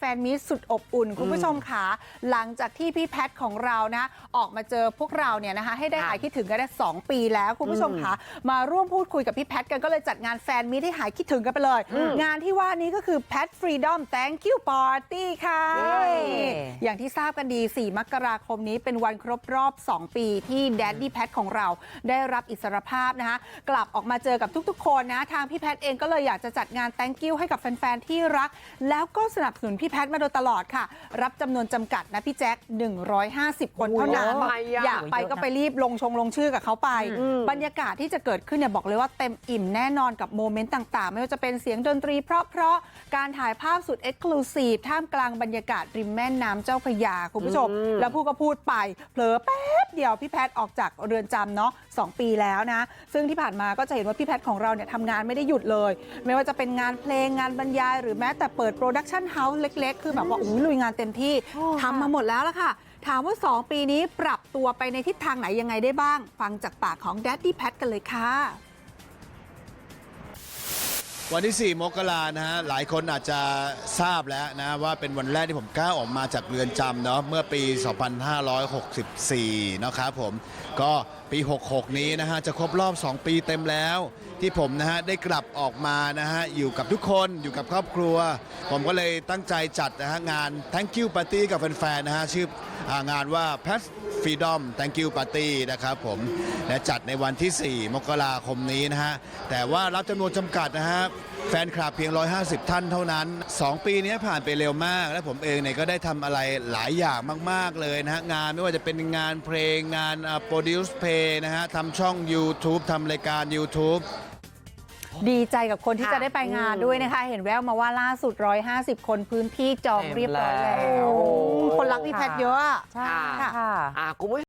แฟนมิตรสุดอบอุ่นคุณผู้ชมค่ะหลังจากที่พี่แพทของเรานะออกมาเจอพวกเราเนี่ยนะคะให้ได้หายคิดถึงกันได้ 2 ปีแล้วคุณผู้ชมค่ะมาร่วมพูดคุยกับพี่แพทกันก็เลยจัดงานแฟนมิตรให้หายคิดถึงกันไปเลย งานที่ว่านี้ก็คือ Pet Freedom Thank You Party ค่ะเย้อย่างที่ทราบกันดี 4 มกราคมนี้เป็นวันครบรอบ 2 ปีที่แดดดี้แพทของเราได้รับอิสรภาพนะคะกลับออกมาเจอกับทุกๆ คนนะทางพี่แพทเองก็เลยอยากจะจัดงาน thank you ให้กับแฟนๆที่รัก แล้วก็สนับสนุนพี่แพทมาโดยตลอดค่ะ รับจำนวนจำกัดนะพี่แจ๊ค150 คนเท่านั้นโอ้ยอะอยากไปก็ไปรีบลงชงลงชื่อกับเขาไปอืมบรรยากาศที่จะเกิดขึ้นเนี่ยบอกเลยว่าเต็มอิ่มแน่นอนกับโมเมนต์ต่างๆ ไม่ว่าจะเป็นเสียงดนตรี เพราะๆการถ่ายภาพสุดเอ็กซ์คลูซีฟท่ามกลางบรรยากาศริมแม่น้ำเจ้าพระยาคุณผู้ชมอืมแล้วพูดก็พูดไปเผลอแป๊บเดียวพี่แพทย์ออกจากเรือนจำเนาะสองปีแล้วนะ ซึ่งที่ผ่านมาก็จะเห็นว่าพี่แพทย์ของเราเนี่ยทำงานไม่ได้หยุดเลย ไม่ว่าจะเป็นงานเพลงงานบรรยาย หรือแม้แต่เปิดโปรดักชันเฮาส์เล็กๆคือแบบว่าอุ้ยลุยงานเต็มที่ทำมาหมดแล้วละค่ะ ถามว่า 2 ปีนี้ปรับตัวไปในทิศทางไหนยังไงได้บ้าง ฟังจากปากของ Daddy Pat กันเลยค่ะ วันที่ 4 มกรานะฮะ หลายคนอาจจะทราบแล้วนะ ว่าเป็นวันแรกที่ผมก้าวออกมาจากเรือนจำเนาะเมื่อปี 2564 นะครับผม ก็ปี 66 นี้นะฮะ จะครบรอบ 2 ปีเต็มแล้ว ที่ผมนะฮะ ได้กลับออกมานะฮะ อยู่กับทุกคนอยู่กับครอบครัว ผมก็เลยตั้งใจจัดนะฮะ งาน Thank you Party กับแฟนๆนะฮะชื่ออางานว่า Pet Freedom Thank you Party นะครับผมและจัดในวันที่ 4 มกราคมนี้นะฮะ แต่ว่ารับจำนวนจำกัดนะฮะแฟนคลับเพียง 150 ท่านเท่านั้น 2 ปีนี้ผ่านไปเร็วมาก และผมเองเนี่ยก็ได้ทำอะไรหลายอย่างมาก ๆ เลยนะฮะ งานไม่ว่าจะเป็นงานเพลงงานโปรดิวส์เพลงนะฮะทำช่อง YouTube ทำรายการ YouTube ดีใจกับคนที่จะได้ไปงานด้วยนะคะ เห็นแววมาว่าล่าสุด 150 คนพื้นที่จองเรียบร้อยแล้ว รักพี่แพทย์เยอะอะค่ะค่ะอะคุณผู้